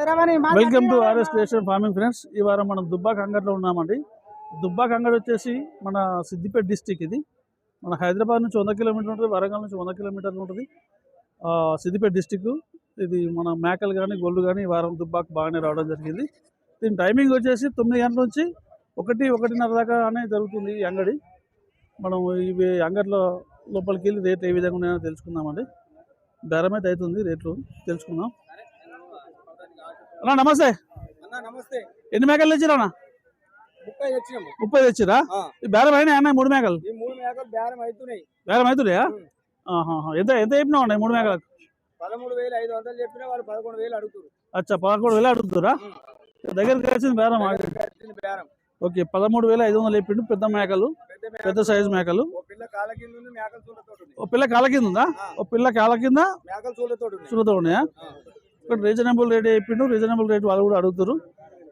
Welcome to RS station farming friends ఈ వారం మనం దుబ్బాక అంగట్లో ఉన్నామండి. దుబ్బాక అంగడి వచ్చేసి మన సిద్దిపేట డిస్టిక్ ఇది. మన హైదరాబాద్ నుంచి వంద కిలోమీటర్లు ఉంటుంది వరంగల్ నుంచి వంద కిలోమీటర్లు ఉంటుంది. సిద్దిపేట డిస్టిక్. ఇది మన మేకలు కానీ గొల్లు కానీ ఈ వారం దుబ్బాక బాగానే రావడం జరిగింది. దీని టైమింగ్ వచ్చేసి తొమ్మిది గంటల నుంచి ఒకటి ఒకటిన్నర దాకా అనే జరుగుతుంది ఈ అంగడి. మనం ఇవి అంగడిలో లోపలికి వెళ్ళి రేట్ ఏ విధంగా ఉన్నాయో తెలుసుకుందామండి. బేరం అయితే అవుతుంది రేట్లు తెలుసుకుందాం. అన్నా నమస్తే. ఎన్ని మేకలు తెచ్చిరా అన్న? ముప్పై తెచ్చిరా బేరం అయినా అన్న మూడు మేకలు? బేరం అవుతున్నాయి. ఎంత ఎంత చెప్పినావు అన్న ఈ మూడు మేకలకు? పదమూడు వేలు ఐదు వందలు చెప్పినా వాళ్ళు పదకొండు వేలు అడుగుతారు అచ్చా పదకొండు వేలు అడుగుతురా. దగ్గరికి వచ్చింది బేరం. ఓకే పదమూడు వేల ఐదు వందలు చెప్పిండు పెద్ద మేకలు. పెద్ద సైజు మేకలు. ఓ పిల్ల కాళ్ళ కింద ఉంది ఓ పిల్ల కాళ్ళ కింద సులుతో ఉన్నాయా ఇక్కడ రీజనబుల్ రేట్ చెప్పిండు రీజనబుల్ రేట్ వాళ్ళు కూడా అడుగుతారు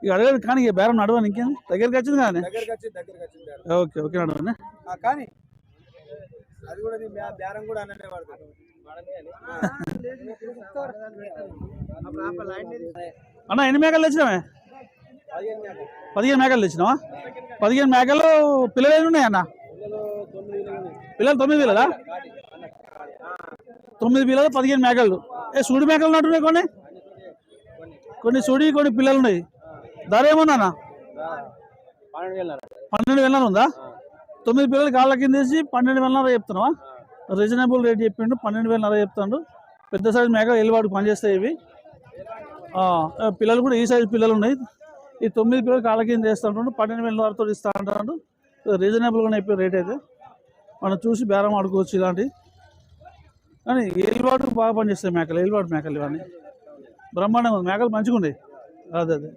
ఇక అడగదు కానీ ఇక బేరం నడవని ఇంకేం? దగ్గరికి వచ్చింది కానీ ఓకే ఓకే నడవని కానీ అది కూడా బేరం కూడా అన్న ఎన్ని మేకలు తెచ్చినావే? పదిహేను మేకలు. తెచ్చినావా? పదిహేను మేకలు పిల్లలు ఎన్ని ఉన్నాయి అన్న? పిల్లలు తొమ్మిది. పిల్లలు తొమ్మిది పిల్లలా? తొమ్మిది పిల్లలు పదిహేను మేకలు. ఏ సూడి మేకలు ఉన్నట్టున్నాయి కొన్ని? కొన్ని సూడి కొన్ని పిల్లలు ఉన్నాయి ధర ఏమన్నా పన్నెండు వేలు పన్నెండు వేల ఉందా? తొమ్మిది పిల్లలు కాళ్ళ కింద వేసి పన్నెండు వేలన్నర చెప్తున్నావా? రీజనబుల్ రేట్ చెప్పిండు పన్నెండు వేలన్నర చెప్తాడు. పెద్ద సైజు మేక ఎల్లివాడికి పనిచేస్తాయి ఇవి. పిల్లలు కూడా ఈ సైజు పిల్లలు ఉన్నాయి ఈ తొమ్మిది పిల్లలు కాళ్ళ కింద వేస్తుంటాడు పన్నెండు వేల వరతో ఇస్తా అంటాడు రీజనబుల్గానే చెప్పే రేట్ అయితే. మనం చూసి బేరం ఆడుకోవచ్చు ఇలాంటి కానీ ఎల్లివాడు బాగా పనిచేస్తాయి మేకలు ఎల్లివాడు మేకలు ఇవన్నీ. బ్రహ్మాండంగా ఉంది. మేకలు మంచిగా అదే అదే.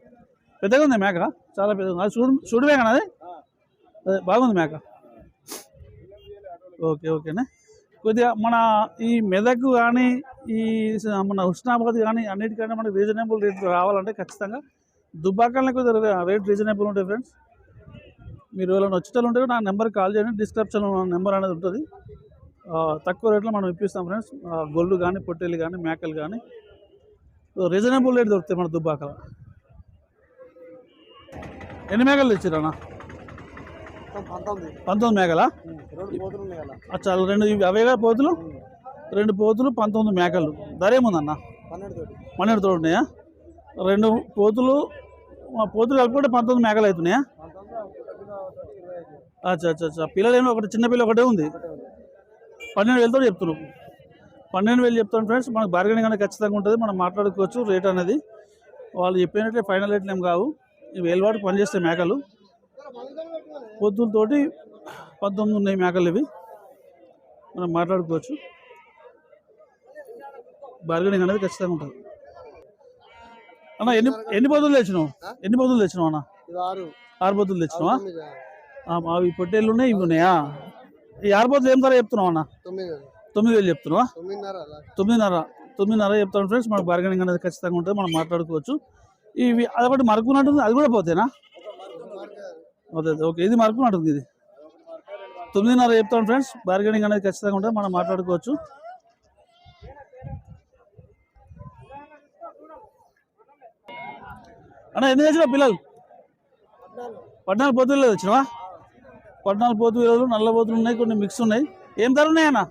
పెద్దగా ఉంది మేక. చాలా పెద్దగా ఉంది. అది చూడు చూడు మేక అది. అదే బాగుంది మేక. ఓకే ఓకేనా. కొద్దిగా మన ఈ మెదక్ కానీ ఈ మన హుస్నాబాద్ కానీ అన్నిటికంటే మనకి రీజనబుల్ రేట్ రావాలంటే ఖచ్చితంగా దుబ్బాకల్లో కొద్దిగా రేట్ రీజనబుల్ ఉంటాయి ఫ్రెండ్స్ మీరు ఎవరైనా వచ్చేటోళ్ళు ఉంటే నా నెంబర్కి కాల్ చేయండి. డిస్క్రిప్షన్లో నెంబర్ అనేది ఉంటుంది. తక్కువ రేట్లో మనం ఇప్పిస్తాం ఫ్రెండ్స్ ఆ, గొల్లు కానీ పొట్టేలు కానీ మేకలు కానీ రీజనబుల్ రేట్ దొరుకుతాయి మన దుబ్బాకలో. ఎన్ని మేకలు తెచ్చిరన్నా పంతొమ్మిది. మేకలా అచ్చా రెండు ఇవి అవేగా పోతులు? రెండు పోతులు పంతొమ్మిది మేకలు ధర ఏముందన్న? పన్నెండు తోడు ఉన్నాయా? రెండు పోతులు పోతులు కలుపుకుంటే పంతొమ్మిది మేకలు అవుతున్నాయా? అచ్చా అచ్చా అచ్చా. పిల్లలు ఏమో ఒకటి చిన్న పిల్ల ఒకటే ఉంది. పన్నెండు వేలతో చెప్తున్నాం పన్నెండు వేలు చెప్తాను ఫ్రెండ్స్ మనకు బార్గెనింగ్ అనేది ఖచ్చితంగా ఉంటుంది. మనం మాట్లాడుకోవచ్చు రేట్ అనేది. వాళ్ళు చెప్పినట్లే ఫైనల్ రేట్లు ఏం కావు. ఇవి వేలవాడికి పనిచేస్తాయి మేకలు. పొద్దులతోటి పంతొమ్మిది ఉన్నాయి మేకలు ఇవి. మనం మాట్లాడుకోవచ్చు. బార్గెనింగ్ అనేది ఖచ్చితంగా ఉంటుంది. అన్న ఎన్ని ఎన్ని పొద్దులు తెచ్చినావు? ఎన్ని పొద్దులు తెచ్చినావు అన్న? ఆరు. పొద్దులు తెచ్చినావా? అవి పొట్టేళ్ళు ఉన్నాయి ఇవి ఉన్నాయా? ఈ ఆరు పొద్దులు ఏం ధర చెప్తున్నావు అన్న? తొమ్మిది వేలు చెప్తున్నావా? తొమ్మిదిన్నర తొమ్మిదిన్నర. చెప్తాను ఫ్రెండ్స్ మనకు బార్గెనింగ్ అనేది ఖచ్చితంగా ఉంటుంది. మనం మాట్లాడుకోవచ్చు. ఇవి అదొకటి మరుకున్నట్టుంది అది కూడా పోతేనా? అదే ఓకే ఇది మరుకున్నట్టుంది ఇది. తొమ్మిదిన్నర చెప్తాను ఫ్రెండ్స్ బార్గెనింగ్ అనేది ఖచ్చితంగా ఉంటుంది. మనం మాట్లాడుకోవచ్చు. అన్న ఎన్ని తెచ్చినావు పిల్లలు? పద్నాలుగు పోతులు వచ్చినావా పద్నాలుగు పోతు పిల్లలు నల్ల పోతులు ఉన్నాయి కొన్ని మిక్స్ ఉన్నాయి. ఏం ధర ఉన్నాయన్న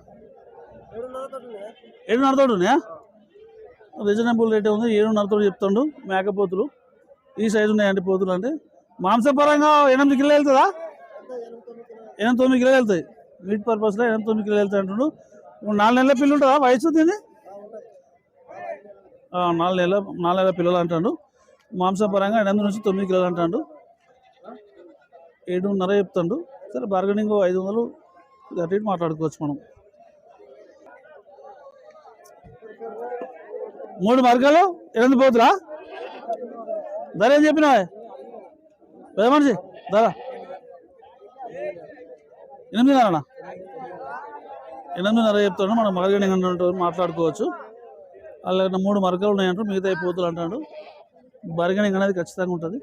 ఏడున్నరతోడునే రీజనబుల్ రేట్ ఉంది ఏడున్నర తోడు చెప్తాడు మేకపోతులు. ఈ సైజు ఉన్నాయండి పోతులు అంటే. మాంసపరంగా ఎనిమిది కిలో వెళ్తుందా? ఎనిమిది తొమ్మిది కిలోలు వెళ్తాయి. మీట్ పర్పస్లో ఎనిమిది తొమ్మిది కిలోలు వెళ్తాయి అంటుండు. నాలుగు నెలల పిల్లలు ఉంటుందా వయసు దీన్ని? నాలుగు నెలల నాలుగు నెలల పిల్లలు అంటాడు. మాంసపరంగా ఎనిమిది నుంచి తొమ్మిది కిలోలు అంటాడు. ఏడున్నర చెప్తాడు. సరే బార్గెనింగ్ ఐదు వందలు అటు ఇటు మాట్లాడుకోవచ్చు మనం. మూడు మార్గాలు ఎనిమిది పోతురా ధర ఏం చెప్పినా? పెద్ద మనిషి ధర. ఎనిమిదిన్నరనా ఎనిమిదిన్నర చెప్తాడు మనం మార్గెనింగ్ అంటూ మాట్లాడుకోవచ్చు. అలాగే మూడు మార్గాలు ఉన్నాయంటారు మిగతా పోతులు అంటాడు. బర్గణింగ్ అనేది ఖచ్చితంగా ఉంటుంది.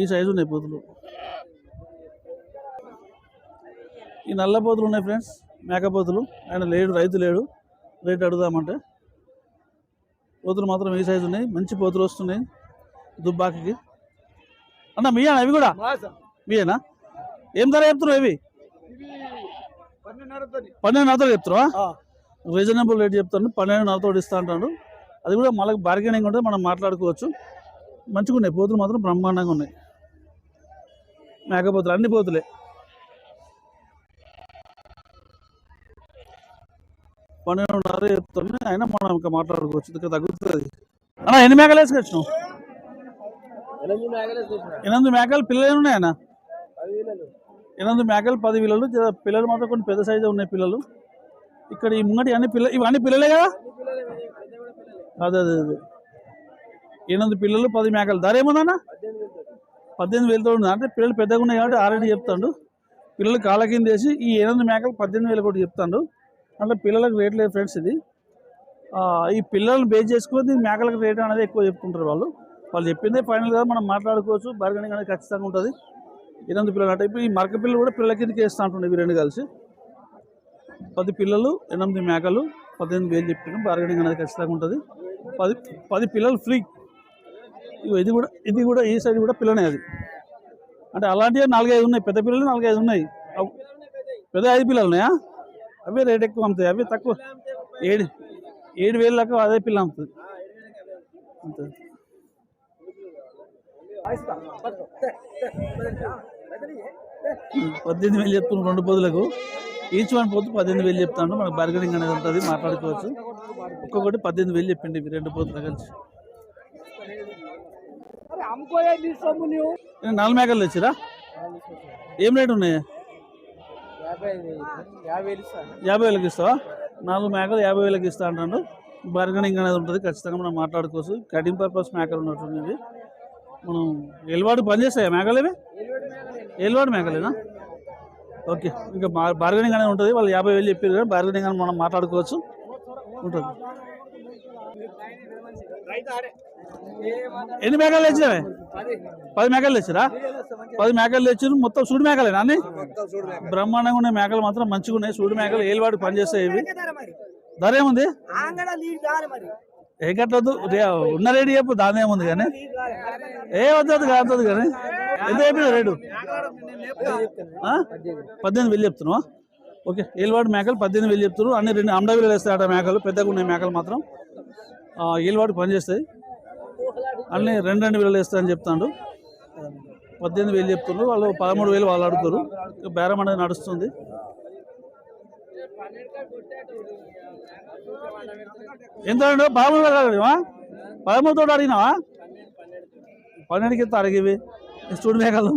ఈ సైజు ఉన్నాయి పోతులు. ఈ నల్ల పోతులు ఉన్నాయి ఫ్రెండ్స్ మేకపోతులు ఆయన లేడు రైతు లేడు. రేట్ అడుగుదామంటే. పోతులు మాత్రం ఈ సైజు ఉన్నాయి? మంచి పోతులు వస్తున్నాయి. దుబ్బాకి అన్న మీయా? అవి కూడా? మీయేనా? ఏం ధర చెప్తున్నావు ఇవి? పన్నెండున్నరతో చెప్తున్నావా? రీజనబుల్ రేట్ చెప్తాను. పన్నెండున్నరతో ఇస్తా అంటాడు అది కూడా మళ్ళీ బార్గెనింగ్ ఉంటుంది మనం మాట్లాడుకోవచ్చు. మంచిగా ఉన్నాయి పోతులు మాత్రం బ్రహ్మాండంగా ఉన్నాయి. మేకపోతులు అన్ని పోతులే. పన్నెండున్నర చెప్తాను అయినా మనం ఇంకా మాట్లాడుకోవచ్చు. ఇంకా తగ్గుతుంది. అన్న ఎన్ని మేకలు వేసుకొచ్చినావు? ఎనిమిది మేకలే పిల్లలు వేలు ఎనిమిది మేకలు పది పిల్లలు పిల్లలు మాత్రం కొన్ని పెద్ద సైజు ఉన్నాయి పిల్లలు. ఇక్కడ ఈ ముంగటి అన్ని పిల్ల ఇవన్నీ పిల్లలే కదా? అదే అదే అదే. ఎనిమిది పిల్లలు పది మేకలు. ధర ఏముందన్న? పద్దెనిమిది వేలతో ఉంది. అంటే పిల్లలు పెద్దగా ఉన్నాయి కాబట్టి ఆల్రెడీ చెప్తాడు. పిల్లలు కాళ్ళ కింద వేసి ఈ ఎనిమిది మేకలు పద్దెనిమిది వేలు కూడా చెప్తాడు. అంటే పిల్లలకు రేట్ లేదు ఫ్రెండ్స్ ఇది. ఈ పిల్లలను బేస్ చేసుకుని మేకలకు రేట్ అనేది ఎక్కువ చెప్తుంటారు వాళ్ళు. వాళ్ళు చెప్పిందే ఫైనల్గా మనం మాట్లాడుకోవచ్చు. బార్గెనింగ్ అనేది ఖచ్చితంగా ఉంటుంది. ఎనిమిది పిల్లలు అంటే ఇప్పుడు ఈ మరక పిల్లలు కూడా పిల్లల కిందకి వేస్తూ ఉంటుండే ఇవి రెండు కలిసి. పది పిల్లలు ఎనిమిది మేకలు పద్దెనిమిది వేలు చెప్పిన బార్గెనింగ్ అనేది ఖచ్చితంగా ఉంటుంది. పది పది పిల్లలు ఫ్రీ ఇగో ఇది కూడా ఇది కూడా ఈ సైడ్ కూడా పిల్లనే అది. అంటే అలాంటివి నాలుగైదు ఉన్నాయి. పెద్ద పిల్లలు నాలుగైదు ఉన్నాయి. పెద్ద ఐదు పిల్లలు ఉన్నాయా అవే రేట్ ఎక్కువ అమ్ముతాయి. అవి తక్కువ. ఏడు ఏడు వేలు దాకా అదే పిల్ల అమ్ముతుంది. అంతే. పద్దెనిమిది వేలు చెప్తున్నాం రెండు పొదులకు. ఈచ్ వన్ పొద్దు పద్దెనిమిది వేలు చెప్తాను మనకు బార్గెనింగ్ అనేది ఉంటుంది మాట్లాడుకోవచ్చు. ఒక్కొక్కటి పద్దెనిమిది వేలు చెప్పిండి ఇవి రెండు పొద్దులు కలిసి. నాలుగు మేకలు తెచ్చిరా? ఏం రేట్ ఉన్నాయి? యాభై వేలకు ఇస్తావా? నాలుగు మేకలు యాభై వేలకు ఇస్తా అంటాడు. బార్గెనింగ్ అనేది ఉంటుంది ఖచ్చితంగా మనం మాట్లాడుకోవచ్చు. కటింగ్ పర్పస్ మేకలు ఉన్నట్టున్నవి మనం ఎల్వాడు పని చేస్తాయా మేకలు ఇవి? ఎల్వాడు మేకలేనా? ఓకే ఇంకా బార్గెనింగ్ అనేది ఉంటుంది. వాళ్ళు యాభై వేలు చెప్పారు కానీ బార్గెనింగ్ అని మనం మాట్లాడుకోవచ్చు. ఉంటుంది. ఎన్ని మేకలు తెచ్చినావే? పది. మేకలు తెచ్చిరా? పది మేకలు తెచ్చారు మొత్తం సూడి మేకలేనా అన్ని? బ్రహ్మాండంగా ఉన్నాయి మేకలు మాత్రం మంచిగా ఉన్నాయి. సూడి మేకలు ఏలువాడు పనిచేస్తాయి ఇవి. ధర ఏముంది? ఏ కట్టొద్దు ఉన్న రేటు చెప్పు. దాని ఏముంది కానీ? ఏ వద్దదు కాదు కానీ. ఎంత చెప్పిన రేటు? పద్దెనిమిది వేలు చెప్తున్నావా? ఓకే. ఏలువాడు మేకలు పద్దెనిమిది వేలు చెప్తున్నారు. అన్ని రెండు అండ వేలు వేస్తాయట మేకలు. పెద్దగా ఉన్నాయి మేకలు మాత్రం. ఏలువాడు పనిచేస్తాయి. అన్ని రెండు రెండు వేలు వేస్తాయని చెప్తాడు. పద్దెనిమిది వేలు చెప్తున్నారు వాళ్ళు పదమూడు వేలు వాళ్ళు అడుగుతారు బేరం అనేది నడుస్తుంది. ఎంత అండి పదమూడు వేలు అడిగినావా పదమూడు తోటి అడిగినావా పన్నెండుకి ఎత్తా అడిగివి స్టూడ్ మేకలు.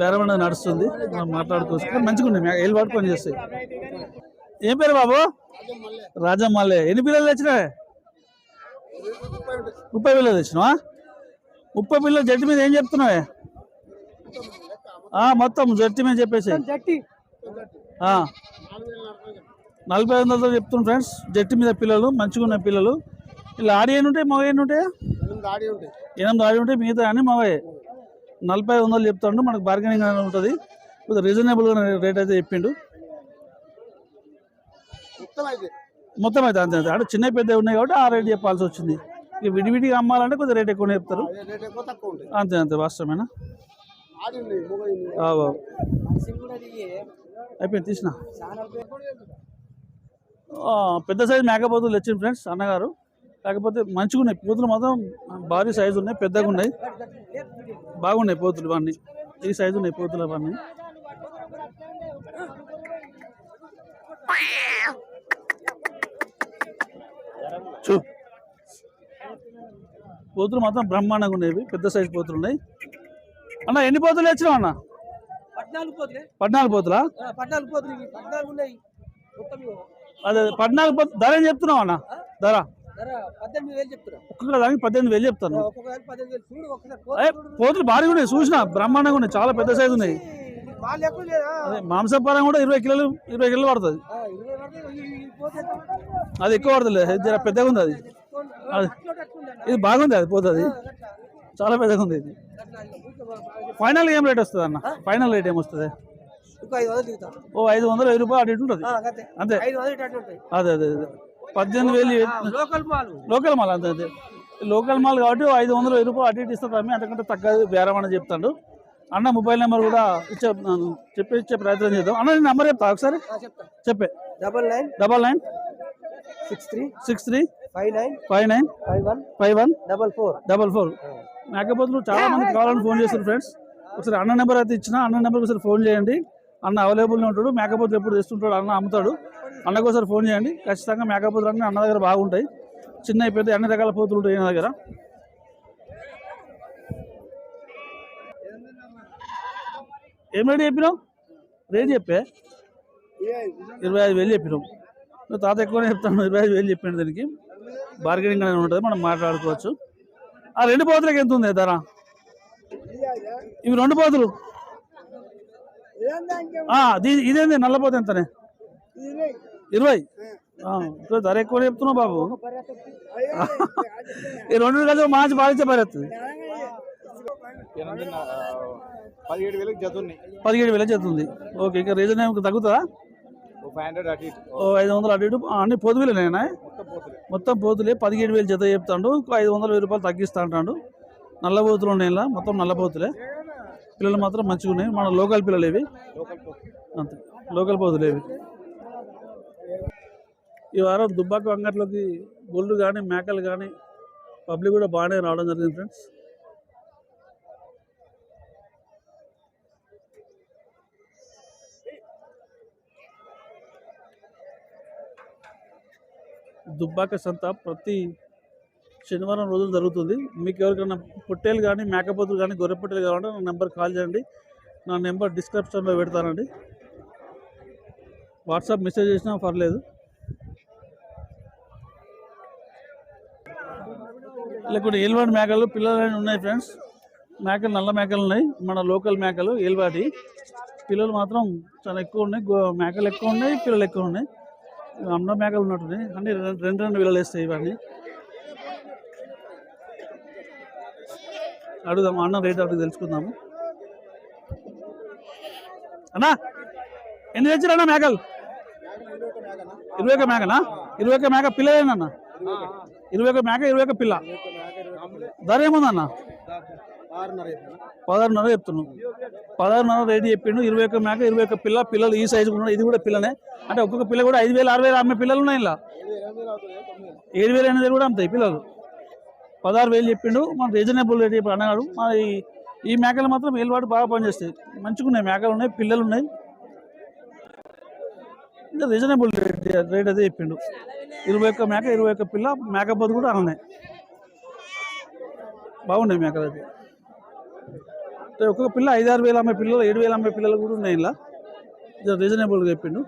బేరం అనేది నడుస్తుంది. మనం మాట్లాడుకోవచ్చు. మంచిగా మేక. ఏళ్ళు పట్టుకొని చేస్తాయి. ఏం పేరు బాబు? రాజమల్లె ఎన్ని పిల్లలు తెచ్చినావే? ముప్పై పిల్లలు తెచ్చినావా? ముప్పై పిల్లలు జట్టు మీద ఏం చెప్తున్నావే? ఆ, మొత్తం జట్టు మీద చెప్పేసి. జట్టి. ఆ. నలభై ఐదు వందలతో చెప్తున్నాం ఫ్రెండ్స్. జట్టు మీద పిల్లలు మంచిగా ఉన్న పిల్లలు. ఇలా ఆడి ఎన్ని ఉంటాయి? మగ ఎన్ని ఉంటాయి? ఎనిమిది ఆడి ఉంటాయి. మిగతా అన్ని మగవే నలభై ఐదు వందలు చెప్తాడు మనకు బార్గెనింగ్ అనేది ఉంటుంది. కొద్దిగా రీజనబుల్గా రేట్ అయితే చెప్పిండు. మొత్తం అయితే మొత్తం అయితే అంతే అంతే. అంటే చిన్న పెద్ద ఉన్నాయి కాబట్టి ఆ రేట్ చెప్పాల్సి వచ్చింది. ఇక విడివిడిగా అమ్మాలంటే కొద్దిగా రేట్ ఎక్కువ చెప్తారు అంతే అంతే. వాస్తవమేనా. అయిపోయింది తీసిన. ఆ, పెద్ద సైజు మేకపోతులు తెచ్చింది ఫ్రెండ్స్ అన్నగారు. కాకపోతే మంచిగా ఉన్నాయి. పోతులు మాత్రం భారీ సైజు ఉన్నాయి పెద్దగా ఉన్నాయి. బాగున్నాయి పోతులు ఇవన్నీ. ఈ సైజు ఉన్నాయి పోతులు అవన్నీ. చూ. పోతులు మాత్రం బ్రహ్మాండంగా ఉన్నాయి పెద్ద సైజు పోతులు ఉన్నాయి. అన్న ఎన్ని పోతులు తెచ్చినావు అన్న? పద్నాలుగు పోతులే. పోతులా? పద్నాలుగు పోతులు. అదే పద్నాలుగు పోతు ధర ఏం చెప్తున్నావు అన్న? ధర? ఒక్కొక్క దానికి పద్దెనిమిది వేలు చెప్తాను. పోతులు భారీగా ఉన్నాయి చూసిన బ్రహ్మాండంగా ఉన్నాయి చాలా పెద్ద సైజు ఉన్నాయి. అదే మాంసపరం కూడా ఇరవై కిలోలు ఇరవై కిలోలు పడుతుంది? అది ఎక్కువ పడుతుంది. జర పెద్దగా ఉంది అది. ఇది బాగుంది అది పోతుంది. చాలా పెద్దగా ఉంది ఇది. ఫైనల్ ఏం రేట్ వస్తుంది అన్న? ఫైనల్ రేట్ ఏమొస్తుంది ఓ ఐదు వందలు వెయ్యి రూపాయలు అటు ఇటు ఉంటుంది. అంతే. అదే అదే అదే. పద్దెనిమిది వేలు లోకల్ మాల్. లోకల్ మాల్ అంతే అదే లోకల్ మాల్ కాబట్టి ఐదు వందలు వెయ్యి రూపాయలు అటు ఇటు ఇస్తుంది అమ్మి అంతకంటే తగ్గదు. బేరం అని చెప్తాడు. అన్న మొబైల్ నెంబర్ కూడా ఇచ్చే చెప్పి ఇచ్చే ప్రయత్నం చేద్దాం. అన్న నేను నెంబర్ చెప్తా ఒకసారి? చెప్పే. Double nine double nine six three six three five nine five nine five one five one double four double four. మేకపోతులు చాలా మంది కావాలని ఫోన్ చేస్తారు ఫ్రెండ్స్. ఒకసారి అన్న నెంబర్ అయితే ఇచ్చిన అన్న నెంబర్ ఒకసారి ఫోన్ చేయండి. అన్న అవైలబుల్గా ఉంటాడు మేకపోతులు ఎప్పుడు తెస్తుంటాడు అన్న అమ్ముతాడు. అన్నకు ఒకసారి ఫోన్ చేయండి. ఖచ్చితంగా మేకపోతులు అన్నీ అన్న దగ్గర బాగుంటాయి. చిన్న పెద్ద అన్ని రకాల పోతులు ఉంటాయి అన్న దగ్గర. ఏమేడు చెప్పినావు? రేట్ చెప్పే. ఇరవై ఐదు వేలు చెప్పినాం. నువ్వు తాత ఎక్కువనే చెప్తాను ఇరవై ఐదు వేలు చెప్పాను దానికి. బార్గెనింగ్ అనేది ఉంటుంది మనం మాట్లాడుకోవచ్చు. ఆ రెండు పోతులకు ఎంత ఉంది ధర? ఇవి రెండు పోతులు ఇదేంది? నల్లపోతే ఎంతనే? ఇరవై. ధర ఎక్కువ చెప్తున్నావు బాబు. ఈ రెండు కలిసి మంచి బాధించే పరిస్థితి. పదిహేడు వేలకు జత ఉన్నాయి పదిహేడు ఓకే ఇంకా రీజన్ ఏమి తగ్గుతుందా? ఓ ఐదు వందలు అటు ఇటు అన్ని పొదువులేనా మొత్తం పోతులే. పదిహేడు వేలు జత చెప్తాడు ఇంకో ఐదు వందల వెయ్యి రూపాయలు తగ్గిస్తా అంటాడు నల్ల పోతులు ఉన్నాయి ఇలా మొత్తం నల్ల పోతులే. పిల్లలు మాత్రం మంచిగా ఉన్నాయి మన లోకల్ పిల్లలు ఇవి. అంతే లోకల్ పోతులు ఇవి. ఈ వారం దుబ్బాక అంగట్లోకి గొల్లు కానీ మేకలు కానీ పబ్లిక్ కూడా బాగానే రావడం జరిగింది ఫ్రెండ్స్. దుబ్బాక సంత ప్రతి శనివారం రోజులు జరుగుతుంది. మీకు ఎవరికైనా పొట్టేలు కానీ మేకపోతులు కానీ గొర్రె పొట్టేలు కావాలంటే నా నెంబర్ కాల్ చేయండి. నా నెంబర్ డిస్క్రిప్షన్లో పెడతానండి. వాట్సాప్ మెసేజ్ చేసినా పర్లేదు. ఇలా కొన్ని ఏల్వాడి మేకలు పిల్లలు అనేవి ఉన్నాయి ఫ్రెండ్స్. మేకలు నల్ల మేకలు ఉన్నాయి. మన లోకల్ మేకలు ఏల్వాడి. పిల్లలు మాత్రం చాలా ఎక్కువ ఉన్నాయి. గో- మేకలు ఎక్కువ ఉన్నాయి పిల్లలు ఎక్కువ ఉన్నాయి. అన్న మేకలు ఉన్నట్టుంది అన్ని రెండు రెండు రెండు వేస్తాయి ఇవన్నీ. అడుగుదాము అన్న రేట్ అడుగు తెలుసుకుందాము. అన్నా ఎన్ని తెచ్చారన్నా మేకలు? ఇరవై ఒక మేకనా? ఇరవై ఒక మేక పిల్ల పిల్లలేనన్నా ఇరవై ఒక మేక ఇరవై ఒక పిల్ల. ధర ఏముందన్నా? పదహారున్నర చెప్తున్నాను పదహారున్నర రేటు చెప్పిండు ఇరవై ఒక మేక ఇరవై ఒక పిల్ల పిల్లలు ఈ సైజు ఉన్నాయి ఇది కూడా పిల్లనే. అంటే ఒక్కొక్క పిల్ల కూడా ఐదు వేలు ఆరు వేలు అమ్మే పిల్లలు ఉన్నాయి ఇలా. ఏడు వేలు ఎనిమిది కూడా అమ్ముతాయి పిల్లలు. పదహారు వేలు చెప్పిండు మన రీజనబుల్ రేట్ చెప్పి అన్నాడు మరి ఈ మేకలు మాత్రం వేలువాడు బాగా పనిచేస్తాయి. మంచిగా ఉన్నాయి మేకలు ఉన్నాయి పిల్లలు ఉన్నాయి. ఇంకా రీజనబుల్ రేట్ రేట్ అదే చెప్పిండు. ఇరవై ఒక్క మేక ఇరవై ఒక్క పిల్ల మేకపోతు కూడా అలానే బాగున్నాయి మేకలు అయితే. ఒక్కొక్క పిల్ల ఐదారు వేల అమ్మాయి పిల్లలు ఏడు వేల అమ్మాయి పిల్లలు కూడా ఉన్నాయి ఇలా. రీజనబుల్గా చెప్పిండు.